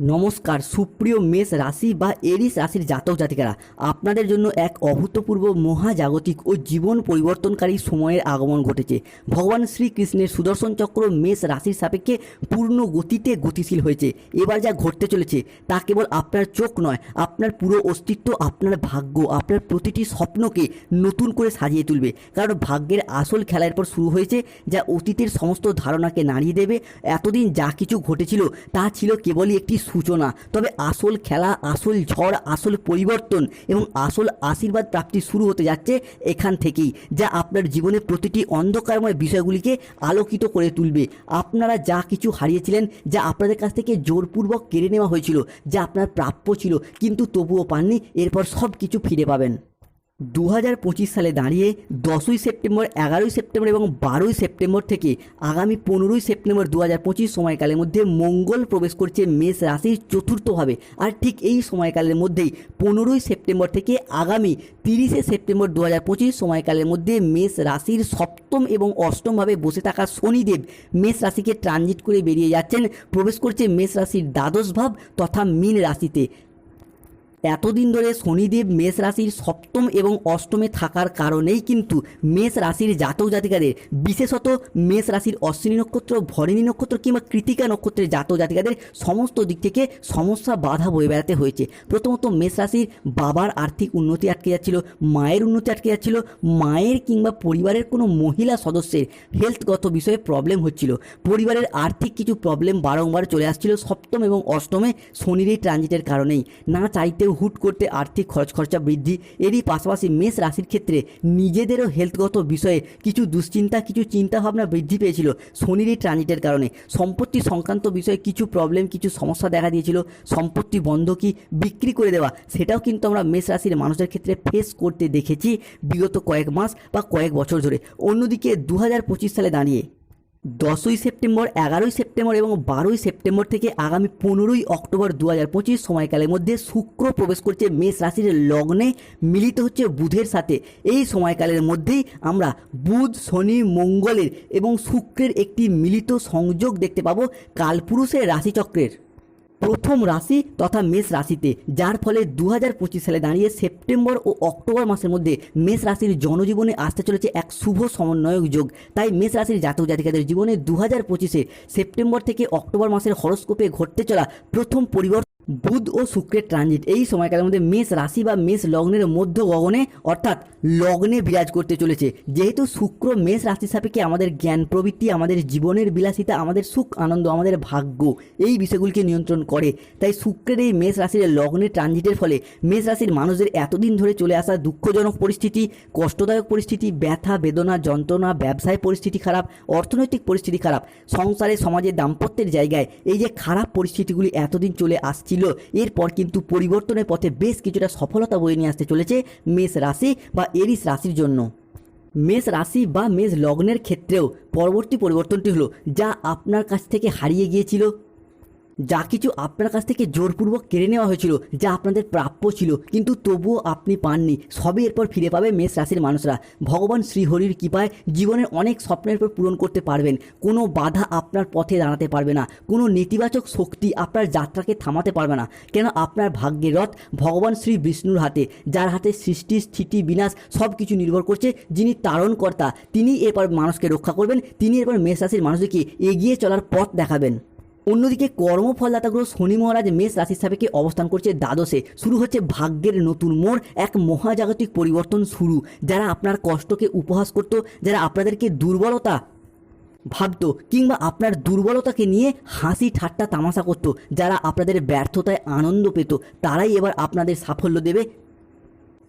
নমস্কার, সুপ্রিয় মেষ রাশি বা এরিস রাশির জাতক জাতিকারা, আপনাদের জন্য এক অভূতপূর্ব মহাজাগতিক ও জীবন পরিবর্তনকারী সময়ের আগমন ঘটেছে। ভগবান শ্রীকৃষ্ণের সুদর্শন চক্র মেষ রাশির সাপেক্ষে পূর্ণ গতিতে গতিশীল হয়েছে। এবার যা ঘটতে চলেছে, তা কেবল আপনার চোখ নয়, আপনার পুরো অস্তিত্ব, আপনার ভাগ্য, আপনার প্রতিটি স্বপ্নকে নতুন করে সাজিয়ে তুলবে। কারণ ভাগ্যের আসল খেলার পর শুরু হয়েছে, যা অতীতের সমস্ত ধারণাকে নাড়িয়ে দেবে। এতদিন যা কিছু ঘটেছিল, তা ছিল কেবলই একটি সূচনা, তবে আসল খেলা, আসল ঝড়, আসল পরিবর্তন এবং আসল আশীর্বাদ প্রাপ্তি শুরু হতে যাচ্ছে এখান থেকেই, যা আপনার জীবনের প্রতিটি অন্ধকারময় বিষয়গুলিকে আলোকিত করে তুলবে। আপনারা যা কিছু হারিয়েছিলেন, যা আপনাদের কাছ থেকে জোরপূর্বক কেড়ে নেওয়া হয়েছিল, যা আপনার প্রাপ্য ছিল, কিন্তু তবুও পাননি, এরপর সব কিছু ফিরে পাবেন। দু হাজার পঁচিশ সালে দাঁড়িয়ে দশই সেপ্টেম্বর, এগারোই সেপ্টেম্বর এবং বারোই সেপ্টেম্বর থেকে আগামী পনেরোই সেপ্টেম্বর দু হাজার পঁচিশ সময়কালের মধ্যে মঙ্গল প্রবেশ করছে মেষ রাশির চতুর্থভাবে। আর ঠিক এই সময়কালের মধ্যেই পনেরোই সেপ্টেম্বর থেকে আগামী তিরিশে সেপ্টেম্বর দু হাজার পঁচিশ সময়কালের মধ্যে মেষ রাশির সপ্তম এবং অষ্টমভাবে বসে থাকা শনিদেব মেষ রাশিকে ট্রানজিট করে বেরিয়ে যাচ্ছেন। প্রবেশ করছে মেষ রাশির দ্বাদশ ভাব তথা মীন রাশিতে। এতদিন ধরে শনিদেব মেষ রাশির সপ্তম এবং অষ্টমে থাকার কারণেই কিন্তু মেষ রাশির জাতক জাতিকাদের, বিশেষত মেষ রাশির অশ্বিনী নক্ষত্র, ভরিণী নক্ষত্র কিংবা কৃতিকা নক্ষত্রের জাতক জাতিকাদের সমস্ত দিক থেকে সমস্যা বাধা বয়ে বেড়াতে হয়েছে। প্রথমত মেষ রাশির বাবার আর্থিক উন্নতি আটকে যাচ্ছিল, মায়ের উন্নতি আটকে যাচ্ছিল, মায়ের কিংবা পরিবারের কোনো মহিলা সদস্যের হেলথগত বিষয়ে প্রবলেম হচ্ছিল। পরিবারের আর্থিক কিছু প্রবলেম বারংবার চলে আসছিল সপ্তম এবং অষ্টমে শনির এই ট্রানজিটের কারণেই। না চাইতেও হুট করতে আর্থিক খরচ খরচা বৃদ্ধি। এরই পাশাপাশি মেষ রাশির ক্ষেত্রে নিজেদেরও হেলথগত বিষয়ে কিছু দুশ্চিন্তা, কিছু চিন্তাভাবনা বৃদ্ধি পেয়েছিল শনির এই ট্রানজিটের কারণে। সম্পত্তি সংক্রান্ত বিষয়ে কিছু প্রবলেম কিছু সমস্যা দেখা দিয়েছিল। সম্পত্তি বন্ধকি বিক্রি করে দেওয়া, সেটাও কিন্তু আমরা মেষ রাশির মানুষের ক্ষেত্রে ফেস করতে দেখেছি বিগত কয়েক মাস বা কয়েক বছর ধরে। অন্যদিকে দু হাজার পঁচিশ সালে দাঁড়িয়ে দশই সেপ্টেম্বর, এগারোই সেপ্টেম্বর এবং বারোই সেপ্টেম্বর থেকে আগামী পনেরোই অক্টোবর দু হাজার পঁচিশ সময়কালের মধ্যে শুক্র প্রবেশ করছে মেষ রাশির লগ্নে, মিলিত হচ্ছে বুধের সাথে। এই সময়কালের মধ্যেই আমরা বুধ, শনি, মঙ্গলের এবং শুক্রের একটি মিলিত সংযোগ দেখতে পাবো কালপুরুষের রাশিচক্রের। প্রথম রাশি তথা মেষ রাশিতে, যার ফলে দু হাজার পঁচিশ সালে দাঁড়িয়ে সেপ্টেম্বর ও অক্টোবর মাসের মধ্যে মেষ রাশির জনজীবনে আসতে চলেছে এক শুভ সমন্বয়ক যোগ। তাই মেষ রাশির জাতক জাতিকাদের জীবনে দু হাজার সেপ্টেম্বর থেকে অক্টোবর মাসের হরস্কোপে ঘটতে চলা প্রথম পরিবর্তন বুধ ও শুক্রের ট্রানজিট এই সময়কালের মধ্যে মেষ রাশি বা মেষ লগ্নের মধ্য গগনে, অর্থাৎ লগ্নে বিরাজ করতে চলেছে। যেহেতু শুক্র মেষ রাশির সাপেক্ষে আমাদের জ্ঞান প্রবৃত্তি, আমাদের জীবনের বিলাসিতা, আমাদের সুখ, আনন্দ, আমাদের ভাগ্য, এই বিষয়গুলিকে নিয়ন্ত্রণ করে। তাই শুক্রের এই মেষ রাশির লগ্নের ট্রানজিটের ফলে মেষ রাশির মানুষদের এতদিন ধরে চলে আসা দুঃখজনক পরিস্থিতি, কষ্টদায়ক পরিস্থিতি, ব্যথা, বেদনা, যন্ত্রণা, ব্যবসায় পরিস্থিতি খারাপ, অর্থনৈতিক পরিস্থিতি খারাপ, সংসারে, সমাজে দাম্পত্যের জায়গায় এই যে খারাপ পরিস্থিতিগুলি এতদিন চলে আসছিল এরপর কিন্তু পরিবর্তনের পথে বেশ কিছুটা সফলতা বয়ে নিয়ে আসতে চলেছে মেষ রাশি বা এরিস রাশির জন্য। মেষ রাশি বা মেষ লগ্নের ক্ষেত্রেও পরবর্তী পরিবর্তনটি হলো, যা আপনার কাছ থেকে হারিয়ে গিয়েছিল। যা কিছু আপনার কাছ থেকে জোরপূর্বক কেড়ে নেওয়া হয়েছিল, যা আপনাদের প্রাপ্য ছিল, কিন্তু তবুও আপনি পাননি। সবই এরপর ফিরে পাবে মেষ রাশির মানুষরা। ভগবান শ্রীহরির কৃপায় জীবনের অনেক স্বপ্নের পর পূরণ করতে পারবেন। কোনো বাধা আপনার পথে দাঁড়াতে পারবে না। কোনো নেতিবাচক শক্তি আপনার যাত্রাকে থামাতে পারবে না। কেন আপনার ভাগ্যের রথ ভগবান শ্রী বিষ্ণুর হাতে, যার হাতে সৃষ্টি, স্থিতি, বিনাশ সব কিছু নির্ভর করছে, যিনি তারণকর্তা। তিনি এরপর মানুষকে রক্ষা করবেন, তিনি এরপর মেষ রাশির মানুষদেরকে এগিয়ে চলার পথ দেখাবেন। অন্যদিকে কর্মফলদাতা গ্রহ শনি মহারাজ মেষ রাশির সাপেক্ষে অবস্থান করছে দ্বাদশে। শুরু হচ্ছে ভাগ্যের নতুন মোড়, এক মহাজাগতিক পরিবর্তন শুরু। যারা আপনার কষ্টকে উপহাস করত, যারা আপনাদেরকে দুর্বলতা ভাবতো কিংবা আপনার দুর্বলতাকে নিয়ে হাসি ঠাট্টা তামাশা করতো, যারা আপনাদের ব্যর্থতায় আনন্দ পেত, তারাই এবার আপনাদের সাফল্য দেবে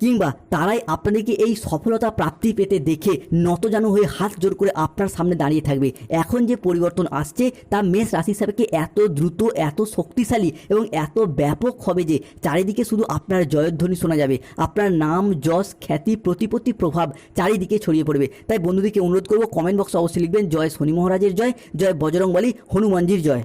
কিংবা তারাই আপনাদেরকে এই সফলতা প্রাপ্তি পেতে দেখে নতজানু হয়ে হাত জোর করে আপনার সামনে দাঁড়িয়ে থাকবে। এখন যে পরিবর্তন আসছে, তা মেষ রাশি হিসাবে এত দ্রুত, এত শক্তিশালী এবং এত ব্যাপক হবে যে চারিদিকে শুধু আপনার জয়ধ্বনি শোনা যাবে। আপনার নাম, যশ, খ্যাতি, প্রতিপত্তি, প্রভাব চারিদিকে ছড়িয়ে পড়বে। তাই বন্ধুদেরকে অনুরোধ করব কমেন্ট বক্সে অবশ্যই লিখবেন, জয় শনি মহারাজের জয় জয় বজরংবলী, হনুমানজির জয়।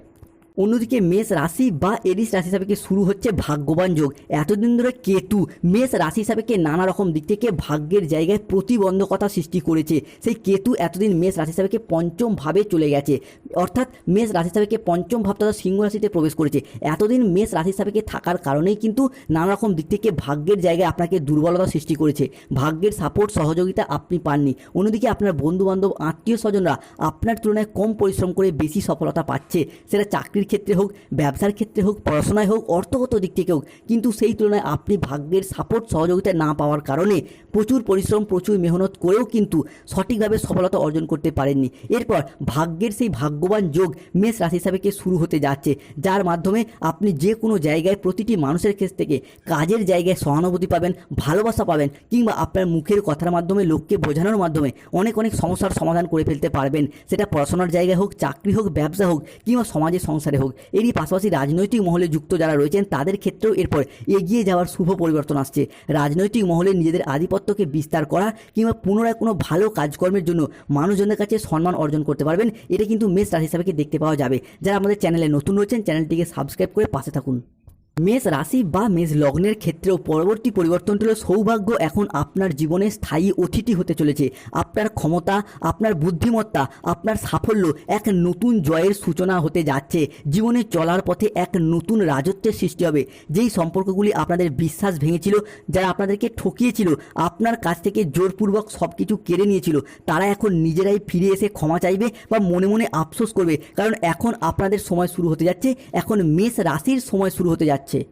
অন্যদিকে মেষ রাশি বা এরিস রাশি সাপেক্ষে শুরু হচ্ছে ভাগ্যবান যোগ? এতদিন ধরে কেতু মেষ রাশি সাপেক্ষে নানা রকম দিক থেকে ভাগ্যের জায়গায় প্রতিবন্ধকতা সৃষ্টি করেছে। সেই কেতু এতদিন মেষ রাশি সাপেক্ষে পঞ্চম ভাবে চলে গেছে। অর্থাৎ মেষ রাশি সাপেক্ষে পঞ্চম ভাব তথা সিংহ রাশিতে প্রবেশ করেছে। এতদিন মেষ রাশি সাপেক্ষে থাকার কারণেই কিন্তু নানা রকম দিক থেকে ভাগ্যের জায়গায় আপনাকে দুর্বলতা সৃষ্টি করেছে। ভাগ্যের সাপোর্ট সহযোগিতা আপনি পাননি। অন্যদিকে আপনার বন্ধু বান্ধব আত্মীয় স্বজনরা আপনার তুলনায় কম পরিশ্রম করে বেশি সফলতা পাচ্ছে। সেটা চাকরির ক্ষেত্রে হোক, ব্যবসার ক্ষেত্রে হোক, পড়াশোনায় হোক, অর্থগত দিক থেকে হোক, কিন্তু সেই তুলনায় আপনি ভাগ্যের সাপোর্ট সহযোগিতা না পাওয়ার কারণে প্রচুর পরিশ্রম, প্রচুর মেহনত করেও কিন্তু সঠিকভাবে সফলতা অর্জন করতে পারেননি। এরপর ভাগ্যের সেই ভাগ্যবান যোগ মেষ রাশি হিসাবে শুরু হতে যাচ্ছে, যার মাধ্যমে আপনি যে কোনো জায়গায় প্রতিটি মানুষের কাছ থেকে কাজের জায়গায় সহানুভূতি পাবেন, ভালোবাসা পাবেন, কিংবা আপনার মুখের কথার মাধ্যমে, লোককে বোঝানোর মাধ্যমে অনেক অনেক সমস্যার সমাধান করে ফেলতে পারবেন। সেটা পড়াশোনার জায়গায় হোক, চাকরি হোক, ব্যবসা হোক, কিংবা সমাজের সংসারে হোক, এরই পাশাপাশি রাজনৈতিক মহলে যুক্ত যারা রয়েছেন, তাদের ক্ষেত্রেও এরপর এগিয়ে যাওয়ার শুভ পরিবর্তন আসছে। রাজনৈতিক মহলে নিজেদের আধিপত্যকে বিস্তার করা কিংবা পুনরায় কোনো ভালো কাজকর্মের জন্য মানুষজনের কাছে সম্মান অর্জন করতে পারবেন, এটা কিন্তু মেষ রাশি হিসাবে দেখতে পাওয়া যাবে। যারা আমাদের চ্যানেলে নতুন রয়েছেন, চ্যানেলটিকে সাবস্ক্রাইব করে পাশে থাকুন। মেষ রাশি বা মেষ লগ্নের ক্ষেত্রেও পরবর্তী পরিবর্তনটি হলো সৌভাগ্য এখন আপনার জীবনে স্থায়ী অতিথি হতে চলেছে। আপনার ক্ষমতা, আপনার বুদ্ধিমত্তা, আপনার সাফল্য এক নতুন জয়ের সূচনা হতে যাচ্ছে। জীবনে চলার পথে এক নতুন রাজত্বের সৃষ্টি হবে। যেই সম্পর্কগুলি আপনাদের বিশ্বাস ভেঙেছিল, যারা আপনাদেরকে ঠকিয়েছিল, আপনার কাছ থেকে জোরপূর্বক সব কিছু কেড়ে নিয়েছিল, তারা এখন নিজেরাই ফিরে এসে ক্ষমা চাইবে বা মনে মনে আফসোস করবে। কারণ এখন আপনাদের সময় শুরু হতে যাচ্ছে, এখন মেষ রাশির সময় শুরু হতে যাচ্ছে। 7.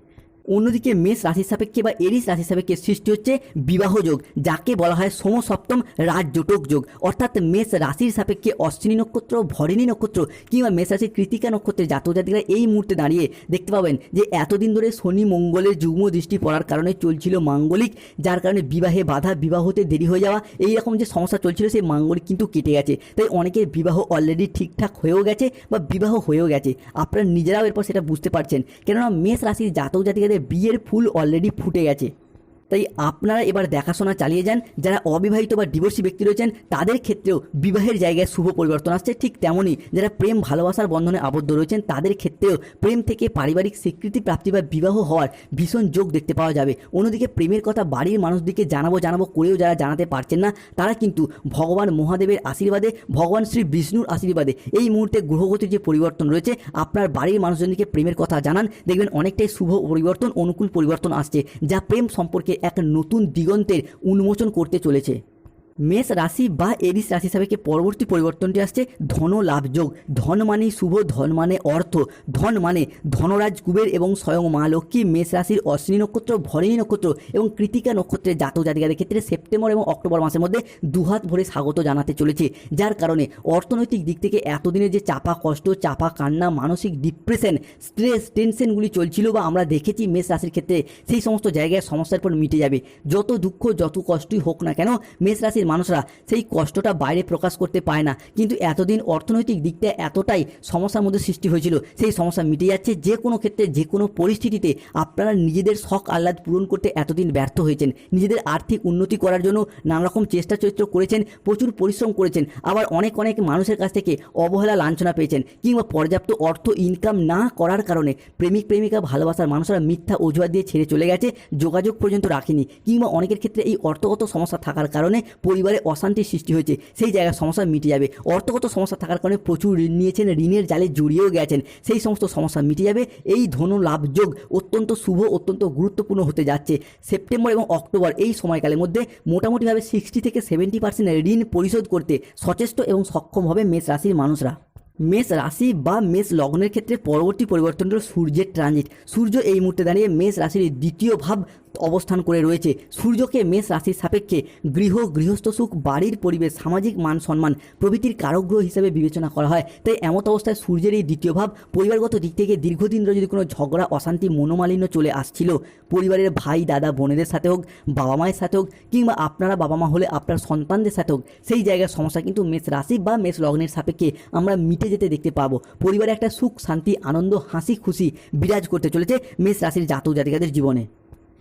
অন্যদিকে মেষ রাশির সাপেক্ষে বা এরিস রাশির সাপেক্ষে সৃষ্টি হচ্ছে বিবাহ যোগ, যাকে বলা হয় সমসপ্তম রাজজোটক যোগ। অর্থাৎ মেষ রাশির সাপেক্ষে অশ্বিনী নক্ষত্র, ভরিণী নক্ষত্র কিংবা মেষ রাশির কৃতিকা নক্ষত্রের জাতক জাতিরা এই মুহূর্তে দাঁড়িয়ে দেখতে পাবেন যে এতদিন ধরে শনি মঙ্গলের যুগ্ম দৃষ্টি পড়ার কারণে চলছিল মাঙ্গলিক, যার কারণে বিবাহে বাধা, বিবাহতে দেরি হয়ে যাওয়া, এই রকম যে সমস্যা চলছিল সেই মাঙ্গলিক কিন্তু কেটে গেছে। তাই অনেকের বিবাহ অলরেডি ঠিকঠাক হয়েও গেছে বা বিবাহ হয়েও গেছে। আপনারা নিজেরাও এরপর সেটা বুঝতে পারছেন। কেননা মেষ রাশির জাতক জাতিকাদের বিয়ের ফুল অলরেডি ফুটে গেছে। তাই আপনারা এবার দেখাশোনা চালিয়ে যান। যারা অবিবাহিত বা ডিভোর্সি ব্যক্তি রয়েছেন, তাদের ক্ষেত্রেও বিবাহের জায়গায় শুভ পরিবর্তন আসছে। ঠিক তেমনই যারা প্রেম, ভালোবাসার বন্ধনে আবদ্ধ রয়েছেন, তাদের ক্ষেত্রেও প্রেম থেকে পারিবারিক স্বীকৃতি প্রাপ্তি বা বিবাহ হওয়ার ভীষণ যোগ দেখতে পাওয়া যাবে। অন্যদিকে প্রেমের কথা বাড়ির মানুষদিকে জানাব জানাব করেও যারা জানাতে পারছেন না, তারা কিন্তু ভগবান মহাদেবের আশীর্বাদে, ভগবান শ্রী বিষ্ণুর আশীর্বাদে এই মুহূর্তে গ্রহগতির যে পরিবর্তন রয়েছে, আপনার বাড়ির মানুষজনকে প্রেমের কথা জানান। দেখবেন অনেকটাই শুভ পরিবর্তন, অনুকূল পরিবর্তন আসছে, যা প্রেম সম্পর্কে এক নতুন দিগন্তের উন্মোচন করতে চলেছে। মেষ রাশি বা এরিস রাশি সাপেক্ষে পরবর্তী পরিবর্তনটি আসছে? ধন লাভযোগ ধন মানে শুভ, ধন মানে অর্থ। ধন মানে ধনরাজ, কুবের এবং স্বয়ং মা লক্ষ্মী মেষ রাশির অশ্বিনী নক্ষত্র, ভরিণী নক্ষত্র এবং কৃতিকা নক্ষত্রের জাতক জাতিকাদের ক্ষেত্রে সেপ্টেম্বর এবং অক্টোবর মাসের মধ্যে দুহাত ভরে স্বাগত জানাতে চলেছে। যার কারণে অর্থনৈতিক দিক থেকে এতদিনের যে চাপা কষ্ট, চাপা কান্না, মানসিক ডিপ্রেশন, স্ট্রেস, টেনশনগুলি চলছিল বা আমরা দেখেছি মেষ রাশির ক্ষেত্রে, সেই সমস্ত জায়গায় সমস্যার পর মিটে যাবে। যত দুঃখ, যত কষ্টই হোক না কেন, মেষ রাশির মানুষরা সেই কষ্টটা বাইরে প্রকাশ করতে পায় না। কিন্তু এতদিন অর্থনৈতিক দিকটা এতটাই সমস্যার মধ্যে সৃষ্টি হয়েছিল, সেই সমস্যা মিটে যাচ্ছে যে কোনো ক্ষেত্রে, যে কোনো পরিস্থিতিতে আপনারা নিজেদের শখ আহ্লাদ পূরণ করতে এতদিন ব্যর্থ হয়েছেন। নিজেদের আর্থিক উন্নতি করার জন্য নানা রকম চেষ্টা চরিত্র করেছেন, প্রচুর পরিশ্রম করেছেন, আবার অনেক অনেক মানুষের কাছ থেকে অবহেলা, লাঞ্ছনা পেয়েছেন কিংবা পর্যাপ্ত অর্থ ইনকাম না করার কারণে প্রেমিক, প্রেমিকা, ভালোবাসার মানুষরা মিথ্যা অজুহাত দিয়ে ছেড়ে চলে গেছে, যোগাযোগ পর্যন্ত রাখেনি কিংবা অনেকের ক্ষেত্রে এই অর্থগত সমস্যা থাকার কারণে পরিবারে অশান্তির সৃষ্টি হয়েছে, সেই জায়গায় সমস্যা মিটে যাবে। অর্থগত সমস্যা থাকার কারণে প্রচুর ঋণ নিয়েছেন, ঋণের জালে জড়িয়েও গেছেন। সেই সমস্ত সমস্যা মিটে যাবে, এই ধনু লাভযোগ অত্যন্ত শুভ, অত্যন্ত গুরুত্বপূর্ণ হতে যাচ্ছে। সেপ্টেম্বর এবং অক্টোবর এই সময়কালের মধ্যে মোটামুটিভাবে সিক্সটি থেকে সেভেন্টি পার্সেন্ট ঋণ পরিশোধ করতে সচেষ্ট এবং সক্ষম হবে মেষ রাশির মানুষরা। মেষ রাশি বা মেষ লগ্নের ক্ষেত্রে পরবর্তী পরিবর্তন হল সূর্যের ট্রানজিট সূর্য এই মুহূর্তে দাঁড়িয়ে মেষ রাশির দ্বিতীয় ভাব অবস্থান করে রয়েছে। সূর্যকে মেষ রাশির সাপেক্ষে গৃহ, গৃহস্থ সুখ, বাড়ির পরিবেশ, সামাজিক মান সম্মান প্রভৃতির কারকগ্রহ হিসেবে বিবেচনা করা হয়। তাই এমত অবস্থায় সূর্যের এই দ্বিতীয় ভাব পরিবারগত দিক থেকে দীর্ঘদিন ধরে যদি কোনো ঝগড়া, অশান্তি, মনোমালিন্য চলে আসছিল, পরিবারের ভাই, দাদা, বোনেদের সাথে হোক, বাবা মায়ের সাথে হোক, কিংবা আপনারা বাবা মা হলে আপনার সন্তানদের সাথে হোক, সেই জায়গার সমস্যা কিন্তু মেষ রাশি বা মেষ লগ্নের সাপেক্ষে আমরা মিটে যেতে দেখতে পাবো। পরিবারে একটা সুখ, শান্তি, আনন্দ, হাসি, খুশি বিরাজ করতে চলেছে মেষ রাশির জাতক জাতিকাদের জীবনে।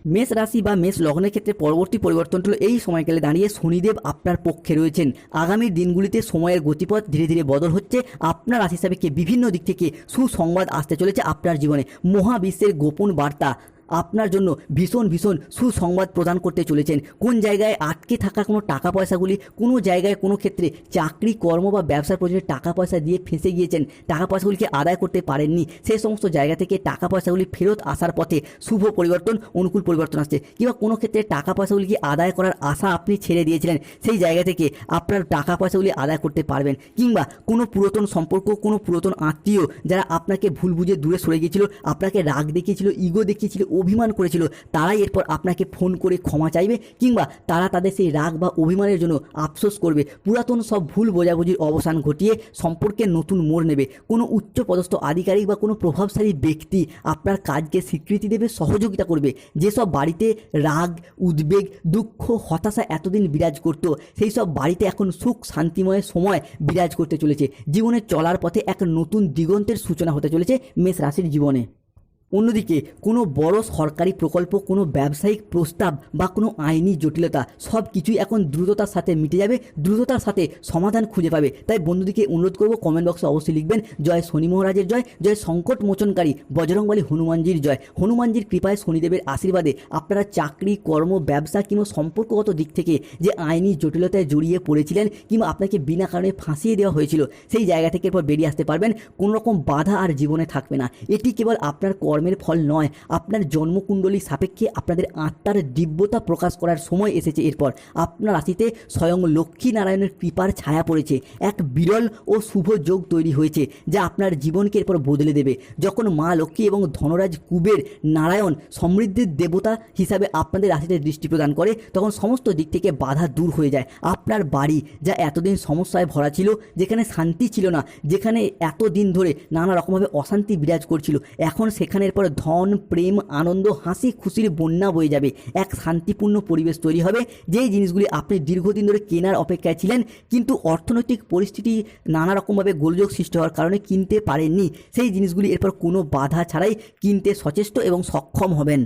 মেষ রাশি বা মেষ লগ্নের ক্ষেত্রে পরবর্তী পরিবর্তন হলো এই সময়কালে দাঁড়িয়ে শনিদেব আপনার পক্ষে রয়েছেন। আগামী দিনগুলিতে সময়ের গতিপথ ধীরে ধীরে বদল হচ্ছে। আপনার রাশি সাপেক্ষে বিভিন্ন দিক থেকে সুসংবাদ আসতে চলেছে আপনার জীবনে। মহাবিশ্বের গোপন বার্তা আপনার জন্য ভীষণ ভীষণ সুসংবাদ প্রদান করতে চলেছেন। কোন জায়গায় আটকে থাকা কোনো টাকা পয়সাগুলি কোনো জায়গায় কোনো ক্ষেত্রে চাকরি, কর্ম বা ব্যবসার প্রয়োজনে টাকা পয়সা দিয়ে ফেঁসে গিয়েছেন টাকা পয়সাগুলিকে আদায় করতে পারেননি সেই সমস্ত জায়গা থেকে টাকা পয়সাগুলি ফেরত আসার পথে শুভ পরিবর্তন, অনুকূল পরিবর্তন আসছে। কিংবা কোনো ক্ষেত্রে টাকা পয়সাগুলিকে আদায় করার আশা আপনি ছেড়ে দিয়েছিলেন, সেই জায়গা থেকে আপনার টাকা পয়সাগুলি আদায় করতে পারবেন। কিংবা কোনো পুরাতন সম্পর্ক, কোনো পুরাতন আত্মীয় যারা আপনাকে ভুল বুঝে দূরে সরে গিয়েছিল, আপনাকে রাগ দেখিয়েছিল, ইগো দেখিয়েছিল অভিমান করেছিল, তারাই এরপর আপনাকে ফোন করে ক্ষমা চাইবে কিংবা তারা তাদের সেই রাগ বা অভিমানের জন্য আফসোস করবে। পুরাতন সব ভুল বোঝাবুঝির অবসান ঘটিয়ে সম্পর্কে নতুন মোড় নেবে। কোনো উচ্চ পদস্থ আধিকারিক বা কোনো প্রভাবশালী ব্যক্তি আপনার কাজকে স্বীকৃতি দেবে, সহযোগিতা করবে। যেসব বাড়িতে রাগ, উদ্বেগ, দুঃখ, হতাশা এতদিন বিরাজ করত, সেই সব বাড়িতে এখন সুখ, শান্তিময় সময় বিরাজ করতে চলেছে। জীবনে চলার পথে এক নতুন দিগন্তের সূচনা হতে চলেছে মেষ রাশির জীবনে। অন্যদিকে, কোনো বড় সরকারি প্রকল্প, কোনো ব্যবসায়িক প্রস্তাব বা কোনো আইনি জটিলতা, সব কিছুই এখন দ্রুততার সাথে মিটে যাবে, দ্রুততার সাথে সমাধান খুঁজে পাবে। তাই বন্ধুদিকে অনুরোধ করব কমেন্ট বক্সে অবশ্যই লিখবেন, জয় শনি মহারাজের জয় জয় সংকট মোচনকারী, বজরংবলী হনুমানজির জয়। হনুমানজির কৃপায় শনিদেবের আশীর্বাদে আপনারা চাকরি, কর্ম, ব্যবসা কিংবা সম্পর্কগত দিক থেকে যে আইনি জটিলতায় জড়িয়ে পড়েছিলেন কিংবা আপনাকে বিনা কারণে ফাঁসিয়ে দেওয়া হয়েছিল, সেই জায়গা থেকে এরপর বেরিয়ে আসতে পারবেন কোনো রকম বাধা আর জীবনে থাকবে না। এটি কেবল আপনার কর্মের ফল নয়। আপনার জন্মকুণ্ডলী সাপেক্ষে আপনাদের আত্মার দিব্যতা প্রকাশ করার সময় এসেছে এরপর। আপনার রাশিতে স্বয়ং লক্ষ্মী নারায়ণের কৃপার ছায়া পড়েছে। এক বিরল ও শুভ যোগ তৈরি হয়েছে, যা আপনার জীবনকে এরপর বদলে দেবে। যখন মা লক্ষ্মী এবং ধনরাজ কুবের নারায়ণ সমৃদ্ধির দেবতা হিসাবে আপনাদের রাশিতে দৃষ্টি প্রদান করে, তখন সমস্ত দিক থেকে বাধা দূর হয়ে যায়। আপনার বাড়ি, যা এতদিন সমস্যায় ভরা ছিল, যেখানে শান্তি ছিল না, যেখানে এতদিন ধরে নানা রকমভাবে অশান্তি বিরাজ করছিল, এখন সেখানের পর ধন, প্রেম, আনন্দ, হাসি, খুশির বন্যা বয়ে যাবে। এক শান্তিপূর্ণ পরিবেশ তৈরি হবে, যেই জিনিসগুলি আপনি দীর্ঘদিন ধরে কেনার অপেক্ষায় ছিলেন, কিন্তু অর্থনৈতিক পরিস্থিতি নানা রকমভাবে গোলযোগ সৃষ্টি হওয়ার কারণে কিনতে পারেননি। সেই জিনিসগুলি এরপর কোনো বাধা ছাড়াই কিনতে সচেষ্ট এবং সক্ষম হবেন।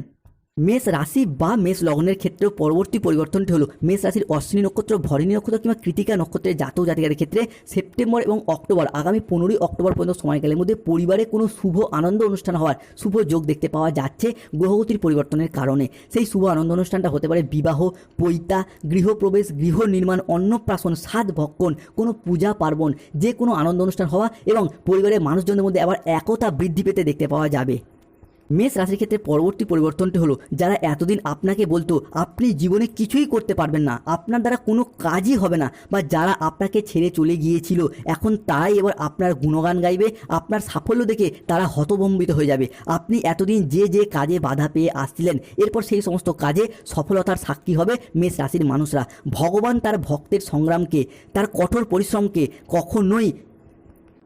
মেষ রাশি বা মেষ লগ্নের ক্ষেত্রেও পরবর্তী পরিবর্তনটি হলো, মেষ রাশির অশ্বিনী নক্ষত্র, ভরিণী নক্ষত্র কিংবা কৃতিকা নক্ষত্রের জাতক জাতিকাদের ক্ষেত্রে সেপ্টেম্বর এবং অক্টোবর, আগামী পনেরোই অক্টোবর পর্যন্ত সময়কালের মধ্যে পরিবারে কোনো শুভ, আনন্দ অনুষ্ঠান হওয়ার শুভ যোগ দেখতে পাওয়া যাচ্ছে গ্রহগতির পরিবর্তনের কারণে। সেই শুভ, আনন্দ অনুষ্ঠানটা হতে পারে বিবাহ, পৈতা, গৃহপ্রবেশ, গৃহ নির্মাণ, অন্নপ্রাশন সাত ভক্ষণ, কোনো পূজা পার্বণ, যে কোনো আনন্দ অনুষ্ঠান হওয়া এবং পরিবারের মানুষজনের মধ্যে আবার একতা বৃদ্ধি পেতে দেখতে পাওয়া যাবে। মেষ রাশির ক্ষেত্রে পরবর্তী পরিবর্তনটি হলো, যারা এতদিন আপনাকে বলতো, আপনি জীবনে কিছুই করতে পারবেন না, আপনার দ্বারা কোনো কাজই হবে না, বা যারা আপনাকে ছেড়ে চলে গিয়েছিল, এখন তারাই এবার আপনার গুণগান গাইবে, আপনার সাফল্য দেখে তারা হতভম্বিত হয়ে যাবে। আপনি এতদিন যে যে কাজে বাধা পেয়ে আসছিলেন, এরপর সেই সমস্ত কাজে সফলতার সাক্ষী হবে মেষ রাশির মানুষরা। ভগবান তার ভক্তের সংগ্রামকে, তার কঠোর পরিশ্রমকে কখনোই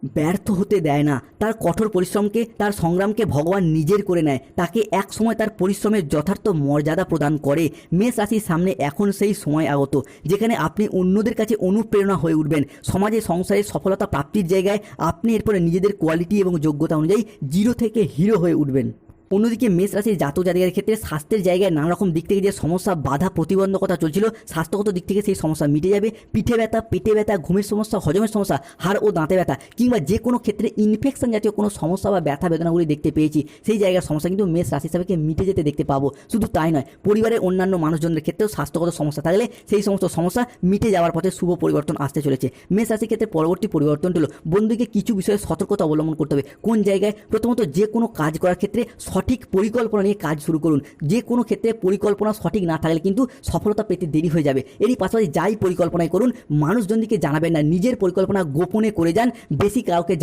ব্যর্থ হতে দেয় না। তার কঠোর পরিশ্রমকে, তার সংগ্রামকে ভগবান নিজের করে নেয়। তাকে এক সময় তার পরিশ্রমের যথার্থ মর্যাদা প্রদান করে। মেষ রাশির সামনে এখন সেই সময় আগত, যেখানে আপনি অন্যদের কাছে অনুপ্রেরণা হয়ে উঠবেন। সমাজে সংসারের সফলতা প্রাপ্তির জায়গায় আপনি এরপরে নিজেদের কোয়ালিটি এবং যোগ্যতা অনুযায়ী জিরো থেকে হিরো হয়ে উঠবেন। অন্যদিকে মেষ রাশির জাতক জাতিকাদের ক্ষেত্রে স্বাস্থ্যের জায়গায় নানা রকম দিক থেকে যে সমস্যা, বাধা প্রতিবন্ধকতা চলছিল, স্বাস্থ্যগত দিক থেকে সেই সমস্যা মিটে যাবে। পিঠে ব্যথা, পেটে ব্যথা, ঘুমের সমস্যা, হজমের সমস্যা, হাড় ও দাঁতে ব্যথা কিংবা যে কোনো ক্ষেত্রে ইনফেকশন জাতীয় কোনো সমস্যা বা ব্যথা বেদনাগুলি দেখতে পেয়েছি, সেই জায়গার সমস্যা কিন্তু মেষ রাশি হিসাবে মিটে যেতে দেখতে পাবো। শুধু তাই নয়, পরিবারের অন্যান্য মানুষজনদের ক্ষেত্রেও স্বাস্থ্যগত সমস্যা থাকলে সেই সমস্ত সমস্যা মিটে যাওয়ার পথে শুভ পরিবর্তন আসতে চলেছে। মেষ রাশির ক্ষেত্রে পরবর্তী পরিবর্তনটি হলো বন্ধুকে কিছু বিষয়ে সতর্কতা অবলম্বন করতে হবে। কোন জায়গায়? প্রথমত যে কোনো কাজ করার ক্ষেত্রে সঠিক পরিকল্পনা নিয়ে কাজ শুরু করুন। যে কোনো ক্ষেত্রে পরিকল্পনা সঠিক না থাকলে কিন্তু সফলতা পেতে দেরি হয়ে যাবে। এরই পাশাপাশি যাই পরিকল্পনায় করুন, মানুষজনদিকে জানাবেন না, নিজের পরিকল্পনা গোপনে করে যান, বেশি কাউকে